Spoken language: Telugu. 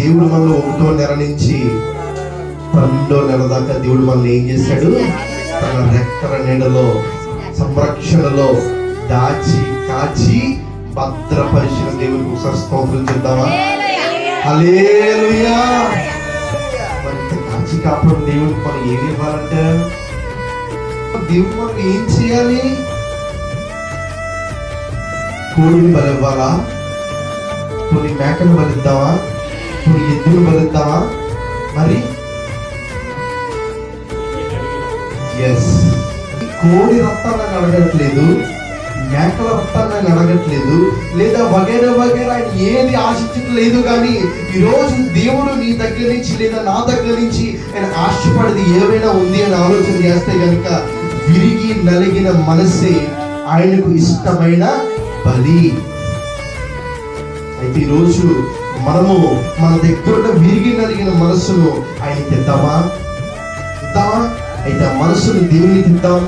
దేవుడు మనల్ని ఒకటో నెల నుంచి పన్నెండో నెల దాకా దేవుడు మనల్ని ఏం చేశాడు? తన రెక్కల నీడలో సంరక్షణలో దాచి కాచి భద్రపరిచిన దేవుడికి ఒకసారి స్తోత్రం చెప్తావా అలేలుయా మరి కాచి కాపురం దేవుడికి మనం ఏమి ఇవ్వాలంటే? దేవుడు మనకి ఏం చేయాలి? కోడిని బలివ్వాలా? కొన్ని మేకను బలిద్దామా? ఇప్పుడు ఎద్దులు బలిద్దామా మరి? ఎస్ కోడి రక్తాన్ని అడగట్లేదు మేకల రక్తాన్ని అడగట్లేదు లేదా వగేరా వగేరా ఆయన ఏది ఆశించట్లేదు కానీ ఈరోజు దేవుడు నీ దగ్గర నుంచి లేదా నా దగ్గర నుంచి ఆయన ఆశపడేది ఏమైనా ఉంది అని ఆలోచన చేస్తే కనుక విరిగి నలిగిన మనస్సే ఆయనకు ఇష్టమైన బలి. అయితే ఈరోజు మనము మన దగ్గర విరిగి నలిగిన మనసును ఆయనకి ఇద్దామా ఇద్దామా అయితే ఆ మనసును దేవునికి ఇద్దాం